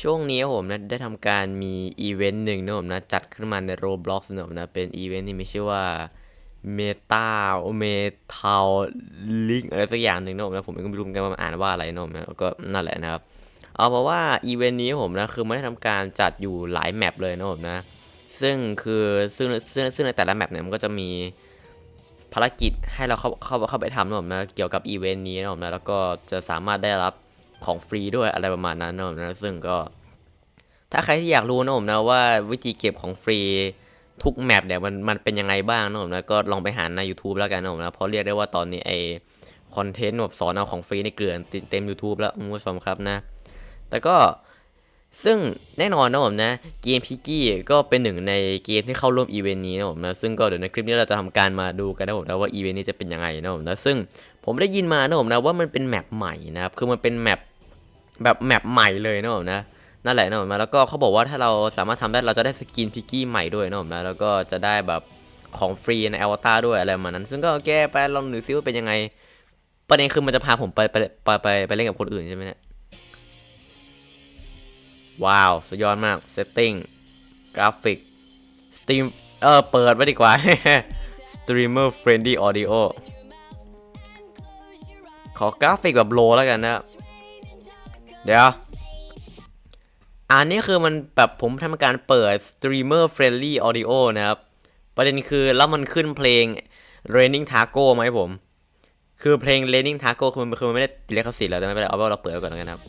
ช่วงนี้ผมนะได้ทำการมีอีเวนต์หนึ่งนะผมนะจัดขึ้นมาใน Roblox นะผมนะเป็นอีเวนต์ที่มีชื่อว่า Meta Meta Link อะไรสักอย่างหนึ่งนะผมนะผมก็ไม่รู้เหมือนกันว่ามันอ่านว่าอะไรนะผมนะก็นั่นแหละนะครับ เอาเพราะว่าอีเวนต์นี้ผมนะคือไมันได้ทำการจัดอยู่หลายแมปเลยนะผมนะซึ่งคือซึ่งซึ่งซึ่งในแต่ละแมปเนี่ยมันก็จะมีภารกิจให้เราเข้าเข้าเข้าไปทำนะผมนะเกี่ยวกับอีเวนต์นี้นะผมนะแล้วก็จะสามารถได้รับ ของฟรีด้วยอะไรประมาณนั้นนะผมนะซึ่งก็ ถ้าใครที่อยากรู้นะผมนะว่าวิธีเก็บของฟรีทุกแมปเนี่ยมันมันเป็นยังไงบ้างนะผมนะก็ลองไปหาใน YouTube แล้วกันนะผมนะเพราะเรียกได้ว่าตอนนี้ไอคอนเทนต์แบบสอนเอาของฟรีในเกลื่อนเต็ม YouTube แล้วคุณผู้ชมครับนะ แต่ก็ซึ่งแน่นอนนะผมนะเกมพิกกี้ก็เป็นหนึ่งในเกมที่เข้าร่วมอีเวนต์นี้นะผมนะซึ่งก็เดี๋ยวในคลิปนี้เราจะทำการมาดูกันนะผมนะว่าอีเวนต์นี้จะเป็นยังไงนะผมนะซึ่งผมได้ยินมานะผมนะว่ามันเป็นแมปใหม่นะครับคือมันเป็นแมป แบบแมปใหม่เลยนะผมนะนั่นแหละนะผมนะแล้วก็เขาบอกว่าถ้าเราสามารถทำได้เราจะได้สกินพิกกี้ใหม่ด้วยนะผมนะแล้วก็จะได้แบบของฟรีในอวตารด้วยอะไรมานั้น ซึ่งก็แก้ไปลองดูซิว่าเป็นยังไง ประเด็นคือมันจะพาผมไปไปไปไปไปเล่นกับคนอื่นใช่ไหมเนี่ยว้าว สุดยอดมาก Setting กราฟิก Steam เออเปิดไว้ดีกว่า Streamer Friendly Audio ขอกราฟิกแบบโลแล้วกันนะ เดี๋ยว อันนี้คือมันแบบผมทำการเปิด Streamer Friendly Audio นะครับ ประเด็นคือแล้วมันขึ้นเพลง Raining Taco ไหมผม คือเพลง Raining Taco คือมันคือมันไม่ได้ติดลิขสิทธิ์แล้วแต่ไม่เป็นไรเอาเป็นว่าเราเปิดก่อนแล้วกันครับ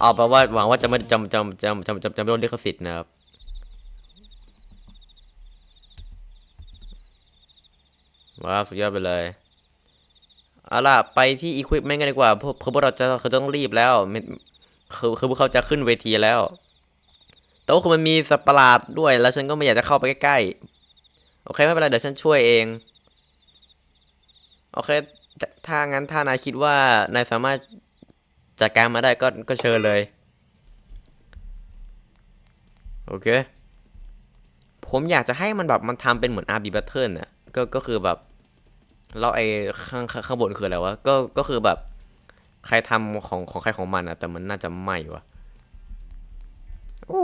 เอาแปลว่าหวังว่าจะไม่จำจำจำจำจำจำไม่โดนลิขสิทธิ์นะครับว้าวสุดยอดไปเลย เอาล่ะไปที่ equipment กันดีกว่าเพราะเพราะพวกเราจะคือต้องรีบแล้วคือคือพวกเขาจะขึ้นเวทีแล้ว แต่ว่าคือมันมีสัตว์ประหลาดด้วย แล้วฉันก็ไม่อยากจะเข้าไปใกล้ๆ โอเคไม่เป็นไรเดี๋ยวฉันช่วยเอง โอเค ถ้างั้นถ้านายคิดว่านายสามารถจัดการมาได้ก็ก็เชิญเลย โอเค ผมอยากจะให้มันแบบมันทำเป็นเหมือน RB Battle น่ะก็ก็คือแบบ เราไอ้ข้างข้างบนคืออะไรวะ ก็ ก็คือแบบ ใครทำของของใครของมันอะแต่มันน่าจะไม่วะโอ้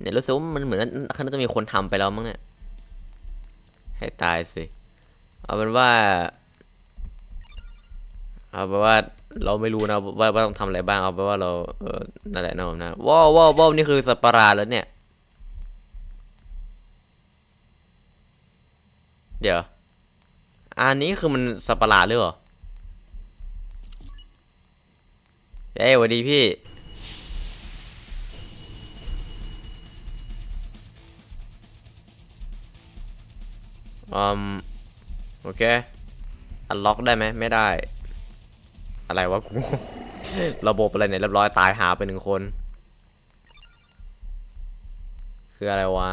เนี่ยรู้สึกว่ามันเหมือนน่าจะมีคนทำไปแล้วมั้งเนี่ย ให้ตายสิ เอาเป็นว่า เอาเป็นว่าเราไม่รู้นะว่าว่าต้องทำอะไรบ้าง เอาเป็นว่าเรา เออนั่นแหละนะผมนะว้าวว้าวว้าวนี่คือสัตว์ประหลาดแล้วเนี่ย เดี๋ยว อันนี้คือมันสัตว์ประหลาดหรือเปล่าเอ้ยสวัสดีพี่ อืม โอเค อันล็อกได้ไหม ไม่ได้ อะไรวะ กู ระบบอะไรเนี่ยเรียบร้อยตายหาไปหนึ่งคน คืออะไรวะ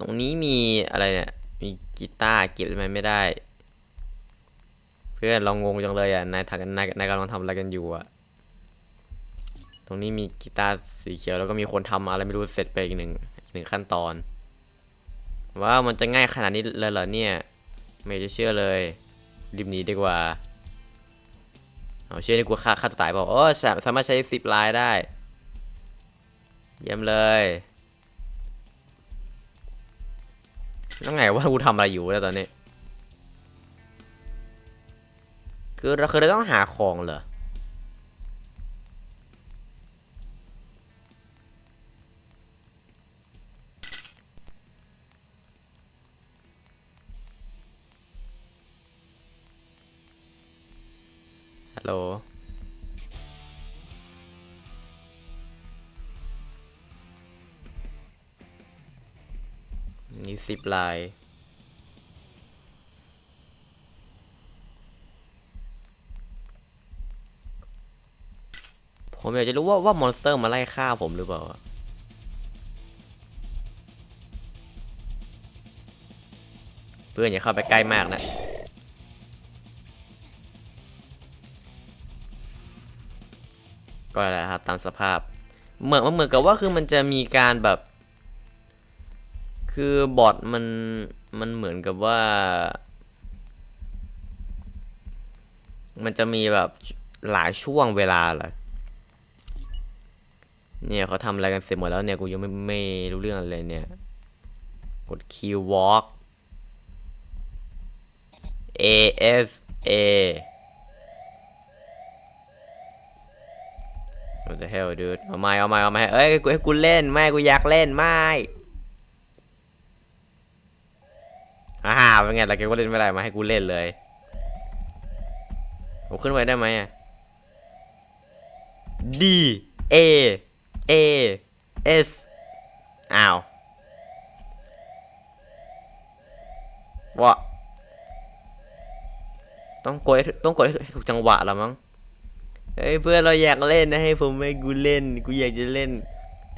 ตรงนี้มีอะไรเนี่ย มีกีตาร์เก็บทำไมไม่ได้ เพื่อนเรางงจังเลยอะ นายทำนายนายกำลังทำอะไรกันอยู่อะ ตรงนี้มีกีตาร์สีเขียวแล้วก็มีคนทำอะไรไม่รู้เสร็จไปอีกหนึ่งหนึ่งขั้นตอนว้ามันจะง่ายขนาดนี้เลยเหรอเนี่ย ไม่จะเชื่อเลยรีบหนีดีกว่าเอาเชื่อนี่กูฆ่าฆ่าตัวตายเปล่าโอ้สามารถใช้สิบลายได้ เยี่ยมเลย แล้วไงว่ากูทำอะไรอยู่แล้วตอนนี้ คือเราคือเราต้องหาของเหรอฮัลโหล สิบลายผมอยากจะรู้ว่าว่ามอนสเตอร์มาไล่ฆ่าผมหรือเปล่าเพื่อนอย่าเข้าไปใกล้มากนะก็แหละครับตามสภาพ เหมือนเหมือนกับว่าคือมันจะมีการแบบ คือบอทมันมันเหมือนกับว่า มันจะมีแบบหลายช่วงเวลาเหรอเนี่ยเขาทำอะไรกันเสร็จหมดแล้วเนี่ย กูยังไม่ไม่รู้เรื่องอะไรเลยเนี่ย กด Q walk A S A What the hell dude เอาไม่เอาไม่เอาไม่เอ้ยกูให้กูเล่นไม่กูอยากเล่นไม่ อ่าเป็นไงล่ะแกก็เล่นไม่ได้มาให้กูเล่นเลยผมขึ้นไปได้ไหมอะ D A A S อ้าววะต้องกดต้องกดให้ถูกจังหวะแล้วมั้งเฮ้ยเพื่อนเราอยากเล่นนะให้ผมให้กูเล่นกูอยากจะเล่น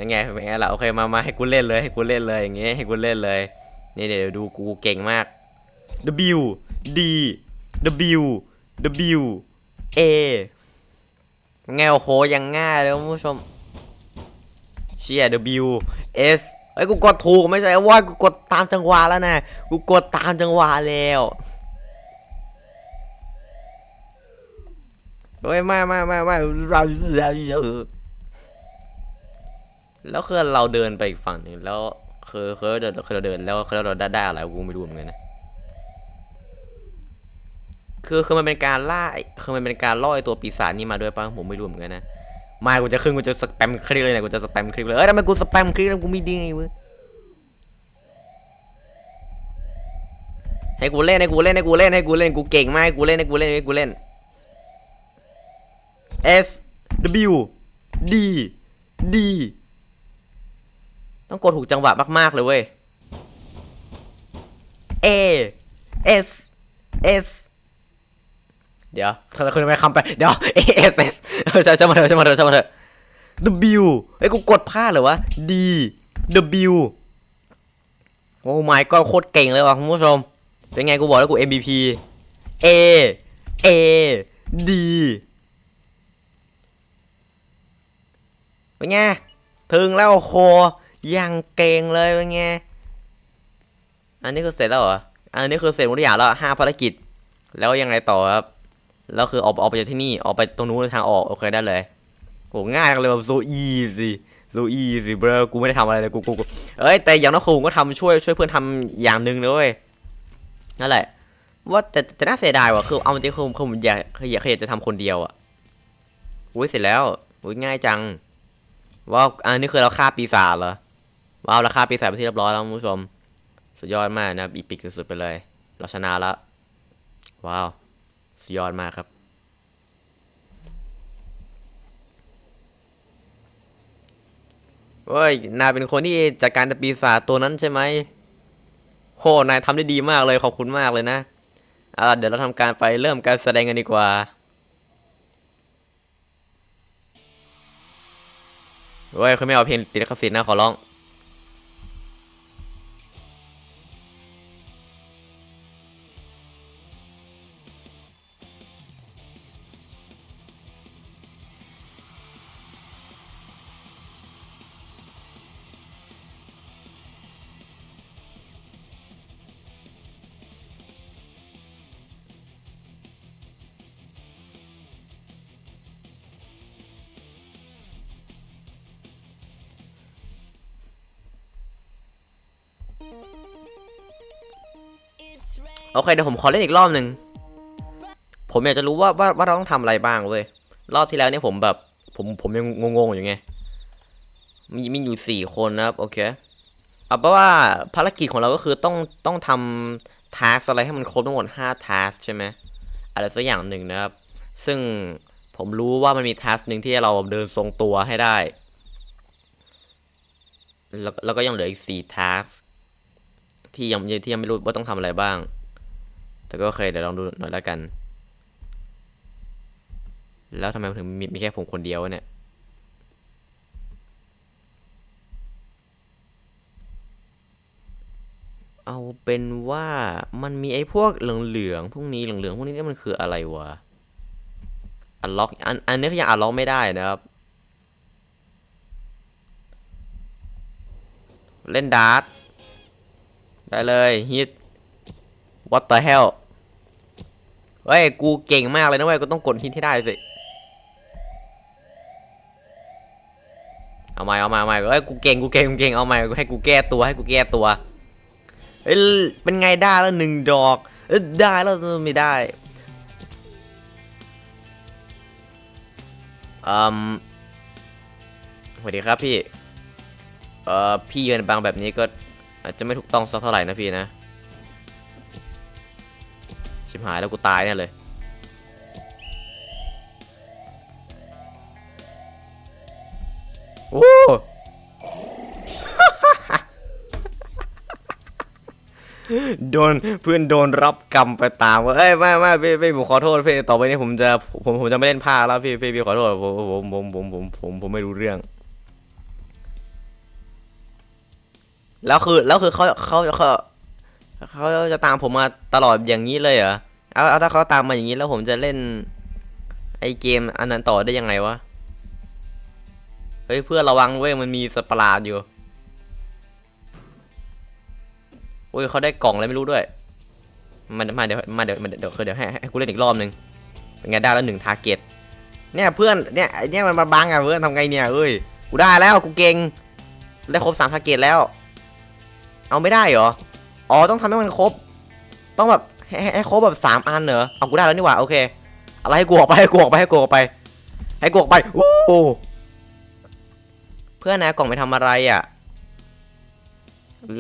ยังไงเป็นไงล่ะโอเคมามาให้กูเล่นเลยให้กูเล่นเลยอย่างเงี้ยให้กูเล่นเลย นี่เดี๋ยวดูกูเก่งมาก W D W W A ไงโอ้โหยังง่ายเลยคุณผู้ชมเชีย W S เอ้กูกดถูกไม่ใช่ว่ากูกดตามจังหวะแล้วนะกูกดตามจังหวะแล้วเฮ้ยไม่ไม่ไม่ไม่เราแล้วคือเราเดินไปอีกฝั่งหนึ่งแล้ว คือคือเดินคือเราเดินแล้วคือเราได้ได้อะไรกูไม่รู้เหมือนกันนะคือคือมันเป็นการล่าคือมันเป็นการล่อไอตัวปีศาจนี่มาด้วยป่ะผมไม่รู้เหมือนกันนะมากูจะขึ้นกูจะสแปมคลิปเลยนี่ยกูจะสแปมคลิปเลยเอ้ยทำไมกูสแปมคลิปแล้วกูไม่ดีไงเว้ให้กูเล่นให้กูเล่นให้กูเล่นให้กูเล่นกูเก่งมากให้กูเล่นให้กูเล่นให้กูเล่น S W D D ต้องกดถูกจังหวะมากๆเลยเว้ย A S S เดี๋ยวคุณคุณไม่คำไป เดี๋ยว A S S ใช่ใช่มาเถอะใช่มาเถอะใช่มาเถอะ W ไอ้ยกูกดพลาดเหรอวะ D W โอ้ my god โคตรเก่งเลยว่ะคุณผู้ชม เป็นไงกูบอกแล้วกู MVP A A D เป็นไง ถึงแล้วโอ้โห ยังเก่งเลยเป็นไง อันนี้คือเสร็จแล้วเหรอ อันนี้คือเสร็จหมดทุกอย่างแล้วห้าภารกิจ แล้วยังไงต่อครับ แล้วคือออกออกไปจากที่นี่ออกไปตรงนู้นทางออกโอเคได้เลยโหง่ายเลยแบบโซอีสิโซอีสิเบรกูไม่ได้ทำอะไรเลยกูกูกูเอ้ยแต่อย่างน้อยครูก็ทำช่วยช่วยเพื่อนทำอย่างหนึ่งเลยเว้ยนั่นแหละ ว่าแต่แต่น่าเสียดายว่ะคือเอาจริงคือคือผมอยากอยากอยากจะทำคนเดียวอะอุ้ยเสร็จแล้วอุ้ยง่ายจังว้าอันนี้คือเราฆ่าปีศาจเหรอ ว้าวราฆ่าปีศาจไปที่เรียบร้อยแล้วคุณผู้ชม สุดยอดมากนะอีพิกสุดๆไปเลย เราชนะแล้ว ว้าว สุดยอดมากครับ เฮ้ย นายเป็นคนที่จัดการกับปีศาจตัวนั้นใช่ไหมโหนายทำได้ดีมากเลยขอบคุณมากเลยนะอ่าเดี๋ยวเราทำการไปเริ่มการแสดงกันดีกว่าเฮ้ยเขาไม่เอาเพลงติดลิขสิทธิ์นะขอร้อง เคเดี๋ยวผมขอเล่นอีกรอบหนึ่งผมอยากจะรู้ว่าว่าว่าเราต้องทำอะไรบ้างเว้ยรอบที่แล้วเนี่ยผมแบบ ผมผมยังงงๆอยู่ไงมีมีอยู่สี่คนนะครับโอเคเอาเป็นว่าภารกิจของเราก็คือต้องต้องทำทัสอะไรให้มันครบทั้งหมดห้าทัสใช่ไหมอะไรสักอย่างหนึ่งนะครับ ซึ่งผมรู้ว่ามันมีทัสหนึ่งที่เราเดินทรงตัวให้ได้ แล้วแล้วก็ยังเหลืออีกสี่ทัสที่ยังที่ยังไม่รู้ว่าต้องทำอะไรบ้าง แต่ก็โอเคเดี๋ยวลองดูหน่อยแล้วกัน แล้วทำไมถึงมีมีแค่ผมคนเดียวเนี่ยเอาเป็นว่ามันมีไอ้พวกเหลืองๆพวกนี้เหลืองๆพวกนี้นี่มันคืออะไรวะอันล็อกอันอันนี้ก็ยังอันล็อกไม่ได้นะครับ เล่นดาร์ตได้เลยฮิต what the hell เฮ้ย กูเก่งมากเลยนะเว้ย กูต้องกดฮิตให้ได้สิ เอาใหม่เอาใหม่เอาใหม่เอ้ย กูเก่ง กูเก่ง กูเก่ง เอาใหม่ให้กูแก้ตัว ให้กูแก้ตัว เอ้ย เป็นไงได้แล้วหนึ่งดอก เอ้ย ได้แล้วไม่ได้อืมสวัสดีครับพี่ เอ่อ พี่ยืนบังแบบนี้ก็อาจจะไม่ถูกต้องสักเท่าไหร่นะพี่นะ ชิบหายแล้วกูตายแน่เลย โอ้ โดนเพื่อนโดนรับกรรมไปตามว่าเอ้ยไม่ไม่พี่พี่ผมขอโทษพี่ต่อไปนี้ผมจะผมผมจะไม่เล่นผ้าแล้วพี่พี่พี่ขอโทษผมผมผมผมผมผมผมไม่รู้เรื่องแล้วคือแล้วคือเขาเขาเขา เขาจะตามผมมาตลอดอย่างนี้เลยเหรอเอาเอาถ้าเขาตามมาอย่างนี้แล้วผมจะเล่น ไอเกมอันนั้นต่อได้ยังไงวะเฮ้ยเพื่อนระวังเว้ยมันมีสปาร์อยู่โอ้ยเขาได้กล่องอะไรไม่รู้ด้วยมามาเดี๋ยวมาเดี๋ยวมาเดี๋ยวเดี๋ยวให้ให้กูเล่นอีกรอบนึงเป็นไงได้แล้วหนึ่งทาร์เก็ตเนี่ยเพื่อนเนี่ยไอเนี่ยมันมาบังอะเพื่อนทำไงเนี่ยเอ้ยกูได้แล้วกูเก่งได้ครบสามทาร์เก็ตแล้ว เอาไม่ได้เหรอ อ๋อต้องทำให้มันครบ ต้องแบบให้ให้ครบแบบสามอันเหรอเอากูได้แล้วนี่หว่าโอเคอะไรให้กูออกไปให้กูออกไปให้กูออกไป ให้กูออกไปโอ้เพื่อนนายกล่องไปทำอะไรอะ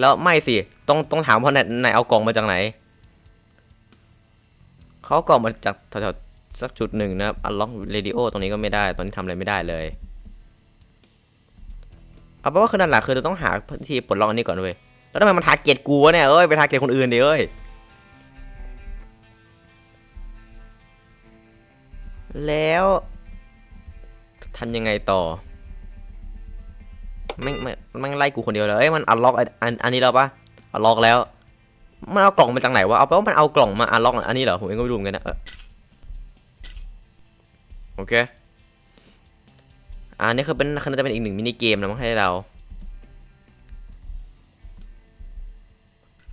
แล้วไม่สิต้องต้องถามเพราะนายนายเอากล่องมาจากไหนเขากล่องมาจากแถวๆสักจุดหนึ่งนะครับอันล็อกเรดิโอตรงนี้ก็ไม่ได้ตอนนี้ทำอะไรไม่ได้เลยเอาเป็นว่าคือนั่นแหละคือเราต้องหาวิธีปลดล็อกอันนี้ก่อนเว้ย แล้วทำไมมันทาเก็ตกูวะเนี่ยเอ้ยไปทาเก็ตคนอื่นดิเอ้ยแล้วทำยังไงต่อแม่งแม่งแม่ไล่กูคนเดียวเลยเอ้ยมันอันล็อกอันอันนี้แล้วปะอันล็อกแล้ว มันเอากล่องมาจากไหนวะเอาไปว่ามันเอากล่องมาอันล็อกอันนี้เหรอผมเองก็ไม่รู้เหมือนกันนะโอเคอันนี้คือเป็นคือน่าจะเป็นอีกหนึ่งมินิเกมนะมั้งให้เรา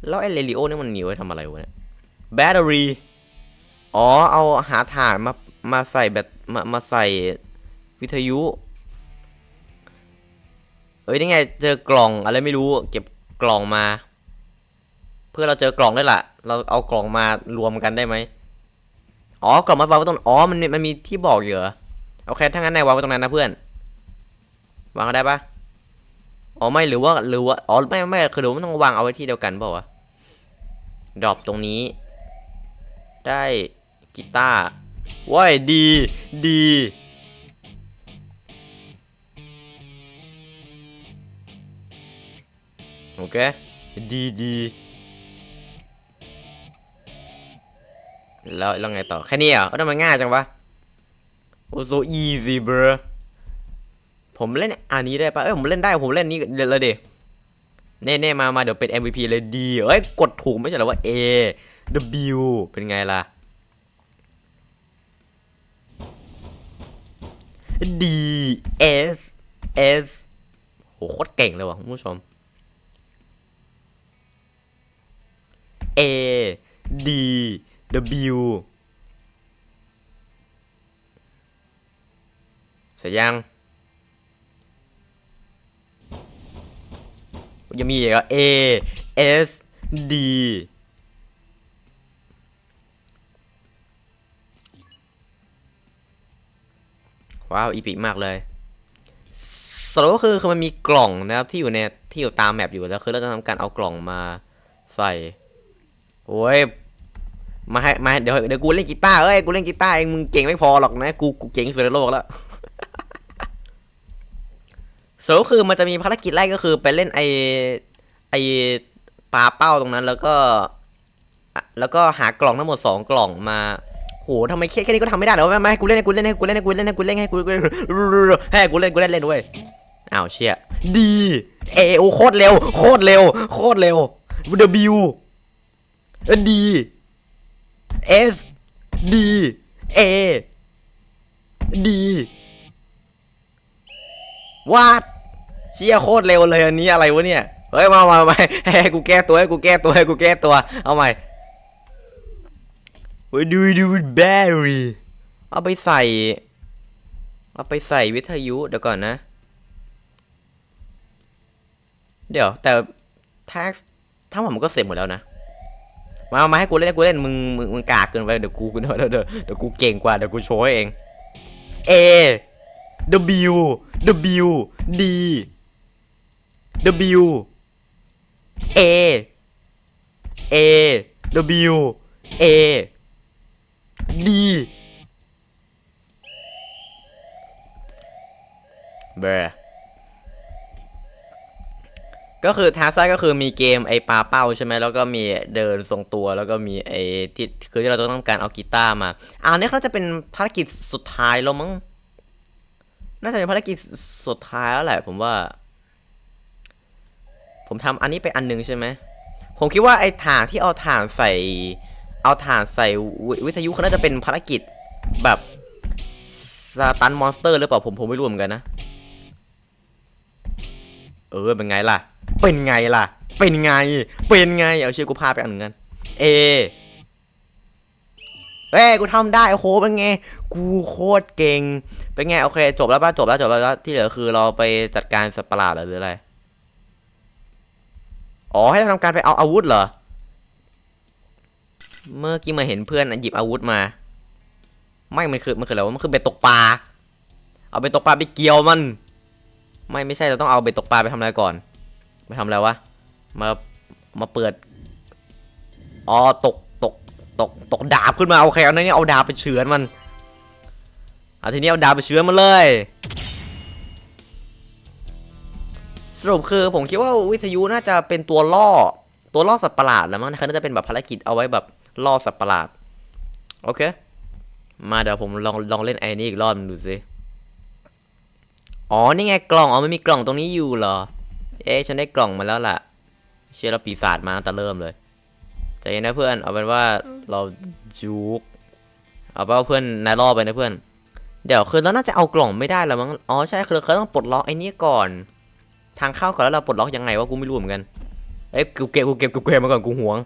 แล้วไอ้เรลิโอนี่มันมีไว้ทำอะไรวะเนี่ยแบตเตอรี่อ๋อเอาหาถ่านมามาใส่แบตมามาใส่วิทยุเอ้ยนี่ไงเจอกล่องอะไรไม่รู้เก็บกล่องมา เพื่อเราเจอกล่องด้วยล่ะ เราเอากล่องมารวมกันได้ไหมอ๋อกล่องมาวางไว้ตรงอ๋อมันมีมันมีที่บอกอยู่เหรอโอเคถ้างั้นนายวางไว้ตรงนั้นนะเพื่อนวางได้ปะ อ๋อไม่หรือว่าหรือว่าอ๋อไม่ไม่คือหรือว่าต้องวางเอาไว้ที่เดียวกันเปล่าวะดรอปตรงนี้ ได้กีตาร์ว้ายดีดีโอเคดีดีแล้วแล้วไงต่อ แค่นี้เหรอะทำไมง่ายจังวะโอ้ so easy bro ผมเล่นอันนี้ได้ปะเอ้ยผมเล่นได้ผมเล่นนี้เลยเดเน่เน่มามาเดี๋ยวเป็น MVP เลยดี เอ้ย กดถูกไม่ใช่เหรอว่า A W เป็นไงล่ะ D S S โหโคตรเก่งเลยว่ะคุณผู้ชม A D W เสร็จยัง ยังมีอีกอะ A S D ว้าว อีพิกมากเลยสรุปก็คือคือมันมีกล่องนะครับที่อยู่ในที่อยู่ตามแมปอยู่แล้วคือเราจะทำการเอากล่องมาใส่โอ้ยมาให้มาเดี๋ยวเดี๋ยวกูเล่นกีตาร์เอ้ยกูเล่นกีตาร์เองมึงเก่งไม่พอหรอกนะกูกูเก่งที่สุดในโลกแล้ว สรุปคือมันจะมีภารกิจแรกก็คือไปเล่นไอไอปลาเป้าตรงนั้นแล้วก็ แล้วก็หากล่องทั้งหมดสองกล่องมาโหทำไมแค่แค่นี้ก็ทำไม่ได้เหรอไม่ไม่ให้กูเล่นให้กูเล่นให้กูเล่นให้กูเล่นให้กูเล่นให้กูเล่นให้กูเล่นกูเล่นเล่นด้วยอ้าวเชี่ยดีเอโอโคตรเร็วโคตรเร็วโคตรเร็ว W เออ D S D A D วาด เชี่ยโคตรเร็วเลยอันนี้อะไรวะเนี่ย เฮ้ยมามามาให้กูแก้ตัวให้กูแก้ตัวให้กูแก้ตัว เอาใหม่ What do you do with battery เอาไปใส่ เอาไปใส่วิทยุเดี๋ยวก่อนนะ เดี๋ยวแต่ถ้าถ้าผมก็เสร็จหมดแล้วนะ มามาให้กูเล่นให้กูเล่นมึงมึงมึงกากเกินไปเดี๋ยวกูเดี๋ยวเดี๋ยวเดี๋ยวเดี๋ยวกูเก่งกว่าเดี๋ยวกูโชว์ให้เอง A W W D W A A W A D เบรก็คือทาซ่าก็คือมีเกมไอปลาเป้าใช่ไหมแล้วก็มีเดินทรงตัวแล้วก็มีไอที่คือที่เราต้องการเอากีตาร์มาอันนี้เขาจะเป็นภารกิจสุดท้ายแล้วมั้งน่าจะเป็นภารกิจสุดท้ายแล้วแหละผมว่า ทำอันนี้ไปอันหนึงใช่ไหมผมคิดว่าไอ้ถ่านที่เอาถ่านใส่ เอาถ่านใส่วิทยุเขาน่าจะเป็นภารกิจแบบสตันมอนสเตอร์หรือเปล่าผมผมไม่รู้เหมือนกันนะ เออเป็นไงล่ะ เป็นไงล่ะ เป็นไง เป็นไง เอาเชื่อกูพาไปอันหนึ่งกัน เอเอ้กูทำได้โอ้โหเป็นไง กูโคตรเก่ง เป็นไง โอเค จบแล้วป่ะ จบแล้ว จบแล้ว ที่เหลือคือเราไปจัดการสัตว์ประหลาดหรืออะไร อ๋อให้เราทำการไปเอาอาวุธเหรอ เมื่อกี้มาเห็นเพื่อนหยิบอาวุธมา ไม่ มันคือ มันคืออะไรวะ มันคือเบ็ดตกปลา เอาเบ็ดตกปลาไปเกี่ยวมัน ไม่ไม่ใช่ เราต้องเอาเบ็ดตกปลาไปทำอะไรก่อน ไปทำอะไรวะ มา มาเปิด อ๋อ ตก ตก ตก ตกดาบขึ้นมา โอเค เอาเนี่ยเอาดาบไปเฉือนมันเอาทีนี้เอาดาบไปเฉือนมันเลย สรุปคือผมคิดว่าวิทยุน่าจะเป็นตัวล่อ ตัวล่อสัตว์ประหลาดแล้วมั้งนะครับน่าจะเป็นแบบภารกิจเอาไว้แบบล่อสัตว์ประหลาด โอเค มาเดี๋ยวผมลองลองเล่นไอ้นี่อีกรอบหนึงดูสิอ๋อนี่ไงกล่องอ๋อไม่มีกล่องตรงนี้อยู่เหรอ เอ๊ะฉันได้กล่องมาแล้วล่ะ เชื่อเราปีศาจมาตั้งแต่เริ่มเลยใจเย็นนะเพื่อนเอาเป็นว่าเราจุกเอาเป็นว่าเพื่อนนายล่อไปนะเพื่อน เดี๋ยวคือเราน่าจะเอากล่องไม่ได้แล้วมั้งอ๋อใช่คือเราต้องปลดล็อกไอ้นี่ก่อน ทางเข้าก่อนแล้วเราปลดล็อกยังไงวะกูไม่รู้เหมือนกันเอ้ยกูเก็บกูเก็บกูเก็บมาก่อนกูหวง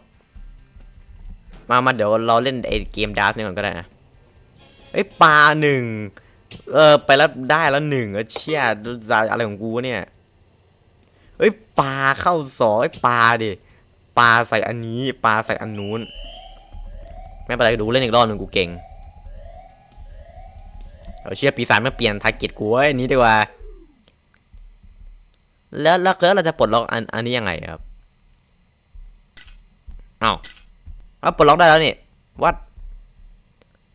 มามาเดี๋ยวเราเล่นไอ้เกมดาร์ฟนี่ก่อนก็ได้นะเอ้ยปลาหนึ่งเออไปแล้วได้แล้วหนึ่งเออเชี่ยอะไรของกูวะเนี่ยเอ้ยปลาเข้าสองไอ้ยปลาดิปลาใส่อันนี้ปลาใส่อันนู้นไม่เป็นไรดูเล่นอีกรอบหนึ่งกูเก่งเอาเชื่อปีศาจมาเปลี่ยนทาร์เก็ตกูไว้นนี้ดีกว่า แล้วแล้วแล้วเราจะปลดล็อกอันอันนี้ยังไงครับอ้าวเอาปลดล็อกได้แล้วนี่วัด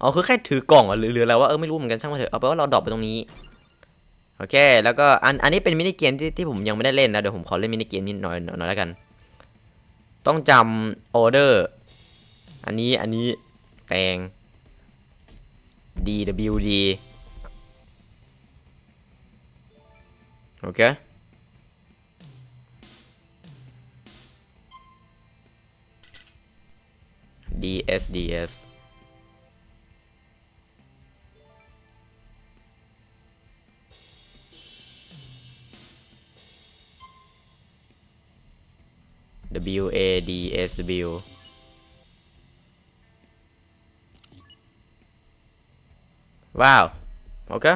อ๋อคือแค่ถือกล่องหรือหรืออะไรวะเออไม่รู้เหมือนกันช่างมาเถอะเอาไปว่าเราดรอปไปตรงนี้โอเค แล้วก็อันอันนี้เป็นมินิเกมที่ที่ผมยังไม่ได้เล่นนะเดี๋ยวผมขอเล่นมินิเกมนิดหน่อยหน่อยแล้วกัน ต้องจำออเดอร์อันนี้อันนี้แตง D W D โอเค D S D S W A D S W ว้าว โอเค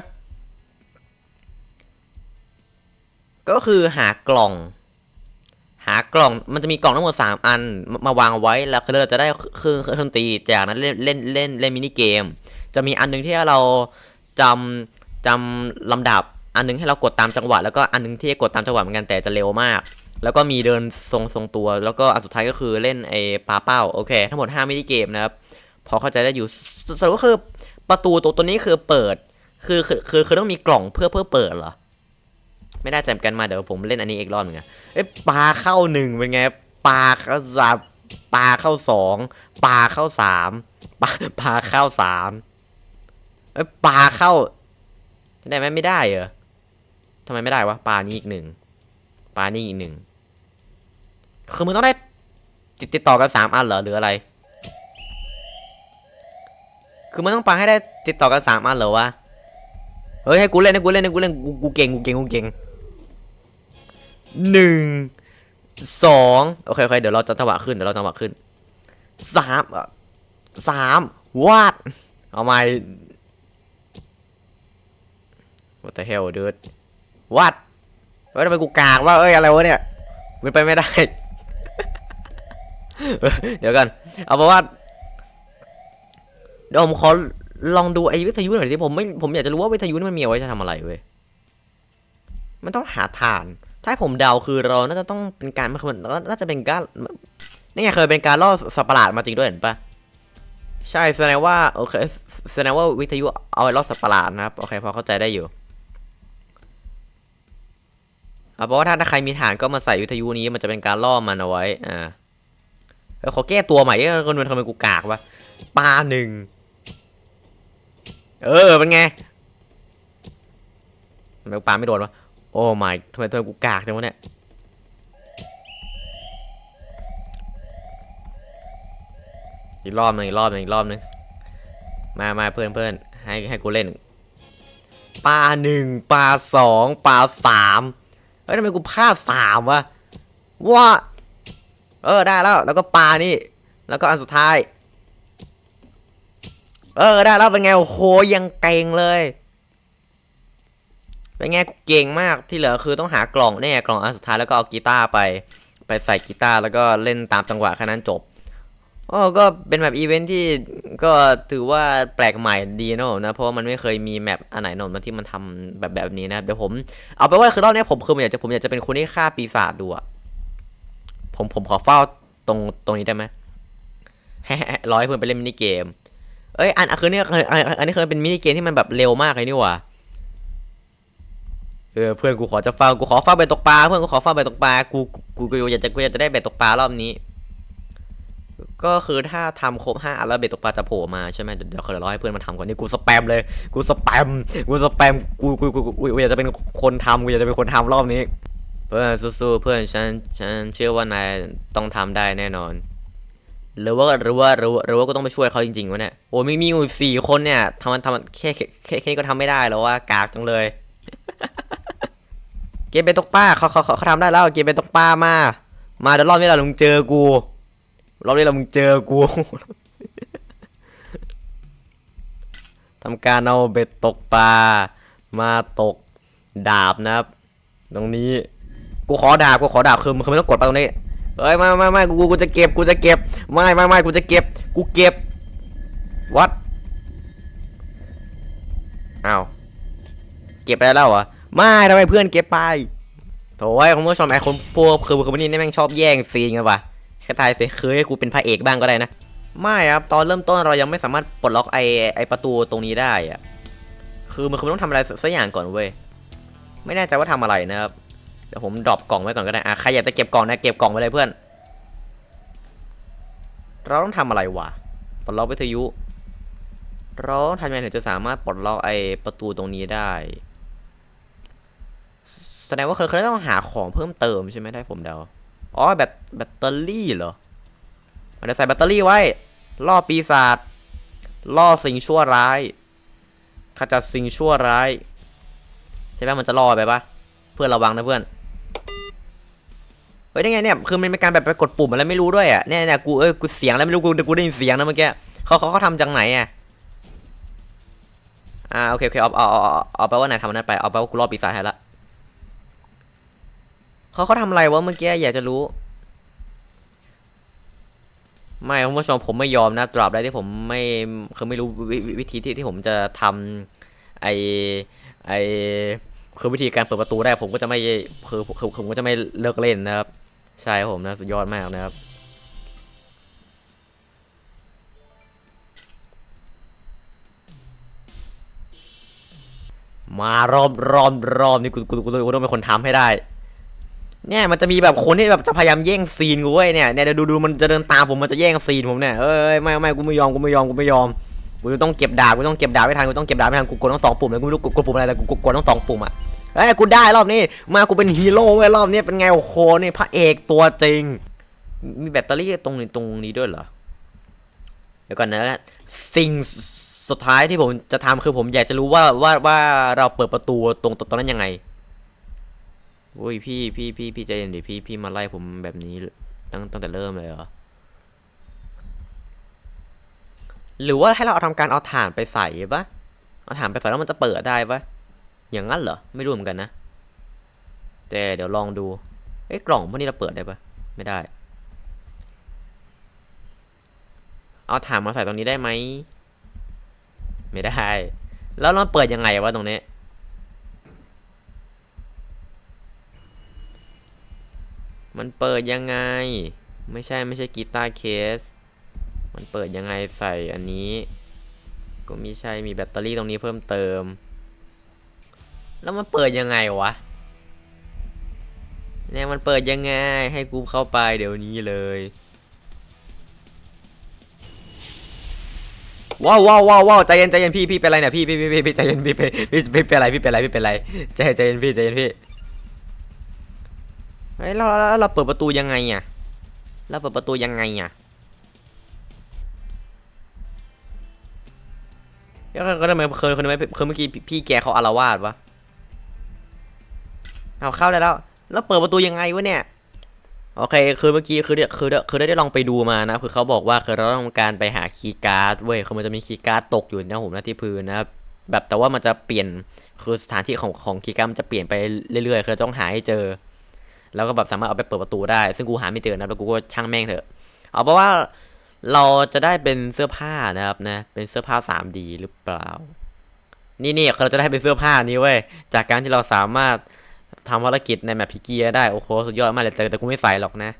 ก็คือหากล่อง หากล่องมันจะมีกล่องทั้งหมดสามอันมาวางเอาไว้แล้วคือเราจะได้เครื่องเครื่องดนตรีจากนั้นเล่นเล่นเล่นเล่นมินิเกม จะมีอันหนึงที่เราจำจำลำดับ อันหนึงให้เรากดตามจังหวะแล้วก็อันหนึงที่กดตามจังหวะเหมือนกันแต่จะเร็วมาก แล้วก็มีเดินทรงทรงตัว แล้วก็อันสุดท้ายก็คือเล่นไอ้ปลาเป้าโอเคทั้งหมด5มินิเกมนะครับพอเข้าใจได้อยู่สรุปก็คือประตูตัวตัวนี้คือเปิด คือคือคือต้องมีกล่องเพื่อเพื่อเปิดเหรอ ไม่ได้จำกันมาเดี๋ยวผมเล่นอันนี้อีกรอบหนึงอะเอ้ยปลาเข้าหนึ่งเป็นไงปลาเข้าสามปลาเข้าสองปลาเข้าสามปลาปลาเข้าสามเอ้ยปลาเข้าได้ไหมไม่ได้เหรอทำไมไม่ได้วะปลานี้อีกหนึ่งปลานี้อีกหนึ่งคือมึงต้องได้ติดติดต่อกันสามอันเหรอหรืออะไร คือมันต้องปาให้ได้ติดต่อกันสามอันเหรอวะ เฮ้ยให้กูเล่นให้กูเล่นให้กูเล่นกูเก่งกูเก่งกูเก่ง หนึ่งสองโอเคโอเคเดี๋ยวเราจะจังหวะขึ้นเดี๋ยวเราจังหวะขึ้นสามสาม what เอาไมา what the hell dude what เฮ้ยทำไมกูกากว่าเอ้ยอะไรวะเนี่ยมันไปไม่ได้ เดี๋ยวกัน เอาเป็นว่าเดี๋ยวผมขอลองดูไอ้วิทยุหน่อยสิผมไม่ผมอยากจะรู้ว่าวิทยุนี่มันมีเอาไว้จะทำอะไรเว้ยมันต้องหาฐาน ถ้าผมเดาคือเราน่าจะต้องเป็นการมันมันน่าจะเป็นการนี่ไงเคยเป็นการล่อสัตว์ประหลาดมาจริงด้วยเห็นปะใช่แสดงว่าโอเคแสดงว่าวิทยุเอาไว้ล่อสัตว์ประหลาดนะครับโอเคพอเข้าใจได้อยู่เพราะว่าถ้าถ้าใครมีฐานก็มาใส่วิทยุนี้มันจะเป็นการล่อมันเอาไว้อ่าเออขอแก้ตัวใหม่ดิคนมันทำไมกูกากวะปลาหนึ่งเออเป็นไงทำไมกูปาไม่โดนวะ โอ้ไม่ทำไมทำไมกูกากจังวะเนี่ย อีกรอบหนึงอีกรอบหนึงอีกรอบหนึงมามาเพื่อนเพื่อนให้ให้กูเล่นปลาหนึ่งปลาสองปลาสามเฮ้ยทำไมกูพลาดสามวะว่าเออได้แล้ว แล้วก็ปลานี่ แล้วก็อันสุดท้าย เออได้แล้วเป็นไงโอ้โหยังเก่งเลย เป็นไงกูเก่งมากที่เหลือคือต้องหากล่องเนี่ยกล่องอันสุดท้ายแล้วก็เอากีตาร์ไป ไปใส่กีตาร์แล้วก็เล่นตามจังหวะแค่นั้นจบอ๋อก็เป็นแบบอีเวนท์ที่ก็ถือว่าแปลกใหม่ดีเนอะนะเพราะว่ามันไม่เคยมีแมปอันไหนโนนมาที่มันทำแบบแบบนี้นะเดี๋ยวผมเอาไปว่าคือรอบนี้ผมคือผมอยากจะผมอยากจะเป็นคนที่ฆ่าปีศาจดูอะผมผมขอเฝ้าตรงตรงนี้ได้ไหมร้อยเพื่อนไปเล่นมินิเกม เอ้ยอันอันคือเนี่ยอันอันอันนี้เคยเป็นมินิเกมที่มันแบบเร็วมากเลยนี่หว่า เออเพื่อนกูขอจะฟังกูขอฟังไปตกปลาเพื่อนกูขอฟังไปตกปลากูกูกูอยากจะกูอยากจะได้เบ็ดตกปลารอบนี้ ก็คือถ้าทำครบห้าอันแล้วเบ็ดตกปลาจะโผล่มาใช่ไหมเดี๋ยวเดี๋ยวรอให้เพื่อนมาทำก่อนนี่กูสแปมเลยกูสแปมกูสแปมกูกูกูกูอยากจะเป็นคนทำกูอยากจะเป็นคนทำรอบนี้ เพื่อนสู้ๆเพื่อนฉันฉันเชื่อว่านายต้องทำได้แน่นอนหรือว่าหรือว่าหรือว่าหรือว่าก็ต้องไปช่วยเขาจริงๆวะเนี่ยโอ้มีมีอยู่สี่คนเนี่ยทำมันทำมันแค่แค่แค่นี้ก็ทำไม่ได้แล้วว่ากากจังเลย เกมเป็นตกปลาเขาเขาเขาทำได้แล้วเกมเป็นตกปลามา มาเดี๋ยวรอบนี้เรามึงเจอกูรอบนี้เรามึงเจอกูทำการเอาเบ็ดตกปลามาตกดาบนะครับ ตรงนี้กูขอดาบกูขอดาบคือมันคือไม่ต้องกดไปตรงนี้เอ้ยไม่ไม่ไม่กูกูกูจะเก็บกูจะเก็บไม่ไม่ไม่กูจะเก็บกูเก็บวัดอ้าว เก็บไปแล้วเหรอ ไม่ทำไมเพื่อนเก็บไปโถ่ไอ้คุณผู้ชมไอ้คนพวกคือคนนี้นี่แม่งชอบแย่งซีนกันว่ะแค่ตายเสิคือให้กูเป็นพระเอกบ้างก็ได้นะ ไม่ครับตอนเริ่มต้นเรายังไม่สามารถปลดล็อกไอ้ไอ้ประตูตรงนี้ได้อะคือมันคือต้องทำอะไรสักอย่างก่อนเว้ย ไม่แน่ใจว่าทำอะไรนะครับ เดี๋ยวผมดรอปกล่องไว้ก่อนก็ได้ อะใครอยากจะเก็บกล่องนะเก็บกล่องไว้เลยเพื่อน เราต้องทำอะไรวะ ปลดล็อกวิทยุ เราต้องทำยังไงถึงจะสามารถปลดล็อกไอ้ประตูตรงนี้ได้ ดงว่าเคยเคยต้องหาของเพิ่มเติมใช่ไหมได้ผมเดา อ๋อแบตแบตเตอรี่เหรอมันจะใส่แบตเตอรี่ไว้ ล่อปีศาจ ล่อสิ่งชั่วร้ายขจัดสิ่งชั่วร้าย ใช่ไหมมันจะล่อไปปะเพื่อนระวังนะเพื่อน เฮ้ยได้ไงเนี่ย คือมันเป็นการแบบไปกดปุ่มอะไรไม่รู้ด้วยอะ เนี่ยเนี่ยกูเอ้ยกูเสียงแล้วไม่รู้กูกูได้ยินเสียงนะเมื่อกี้เขาเขาเขาทำจากไหนอะอ่าโอเคโอเคเอาเอาเอาเอาเอาไปว่านายทำอันนั้นไปเอาไปว่ากูรอปีศาจให้ละ เขาเขาทำอะไรวะเมื่อกี้อยากจะรู้ ไม่คุณผู้ชมผมไม่ยอมนะตราบใดที่ผมไม่คือไม่รู้วิวิวิธีที่ที่ผมจะทำไอไอคือวิธีการเปิดประตูได้ผมก็จะไม่คือคือผมก็จะไม่เลิกเล่นนะครับ ใช่ผมนะสุดยอดมากนะครับมารอบรอบรอบนี่กูกูกูต้องเป็นคนทำให้ได้ เนี่ยมันจะมีแบบคนที่แบบจะพยายามแย่งซีนกูเว้ยเนี่ยเนี่ยเดี๋ยวดูดูมันจะเดินตามผมมันจะแย่งซีนผมเนี่ยเอ้ยไม่ไม่กูไม่ยอมกูไม่ยอมกูไม่ยอมกูต้องเก็บดาบกูต้องเก็บดาบไม่ทันกูต้องเก็บดาบไม่ทันกูกดทั้งสองปุ่มเลยกูไม่รู้กดกดปุ่มอะไรแต่กูกดกดทั้งสองปุ่มอะเอ้ยกูได้รอบนี้มากูเป็นฮีโร่เว้ยรอบนี้เป็นไงโอ้โหนี่พระเอกตัวจริง มีแบตเตอรี่ตรงนี้ตรงนี้ด้วยเหรอเดี๋ยวก่อนนะสิ่งสุดท้ายที่ผมจะทำคือผมอยากจะรู้ว่าว่าว่าเราเปิดประตูตรงตรงนั้นยังไง อ้ยพี่พี่พี่พี่ใจเย็นดิพี่พี่มาไล่ผมแบบนี้ตั้งตั้งแต่เริ่มเลยเหรอหรือว่าให้เราเอาทำการเอาถ่านไปใส่ปะเอาถ่านไปใส่แล้วมันจะเปิดได้ปะอย่างนั้นเหรอไม่รู้เหมือนกันนะ แต่เดี๋ยวลองดูเอ้ยกล่องพวกนี้เราเปิดได้ปะไม่ได้ เอาถ่านมาใส่ตรงนี้ได้ไหมไม่ได้ แล้วเราเปิดยังไงวะตรงนี้ มันเปิดยังไง ไม่ใช่ไม่ใช่กีตาร์เคส มันเปิดยังไงใส่อันนี้ ก็ไม่ใช่มีแบตเตอรี่ตรงนี้เพิ่มเติม แล้วมันเปิดยังไงวะ เนี่ยมันเปิดยังไง ให้กูเข้าไปเดี๋ยวนี้เลยว้าวว้าวว้าวใจเย็นใจเย็นพี่พี่เป็นไรเนี่ยพี่พี่พี่พี่ใจเย็นพี่พี่พี่พี่เป็นไรพี่เป็นไรพี่เป็นไรใจใจเย็นพี่ใจเย็นพี่ เฮ้ยเราเราเราเปิดประตูยังไงอะเราเปิดประตูยังไงอะแล้วก็ทำไมเคยคนทำไมเคยเมื่อกี้พี่แกเขาอารวาสวะเอาเข้าได้แล้วแล้วเปิดประตูยังไงวะเนี่ยโอเคคือเมื่อกี้คือเดี๋ยคือเดคือได้ได้ลองไปดูมานะคือเขาบอกว่าคือเราต้องการไปหาคีย์การ์ดเว้ยคือมันจะมีคีย์การ์ดตกอยู่นะผมนะที่พื้นนะครับแบบแต่ว่ามันจะเปลี่ยนคือสถานที่ของของคีย์การ์ดมันจะเปลี่ยนไปเรื่อยๆคือต้องหาให้เจอ แล้วก็แบบสามารถเอาไปเปิดประตูได้ ซึ่งกูหาไม่เจอนะแล้วกูก็ช่างแม่งเถอะ เอาเพราะว่าเราจะได้เป็นเสื้อผ้านะครับนะ เป็นเสื้อผ้า 3D หรือเปล่า นี่นี่เราจะได้เป็นเสื้อผ้านี้เว้ย จากการที่เราสามารถทำภารกิจในแมปพิเกียได้ โอ้โห สุดยอดมากเลยแต่แต่กูไม่ใส่หรอกนะ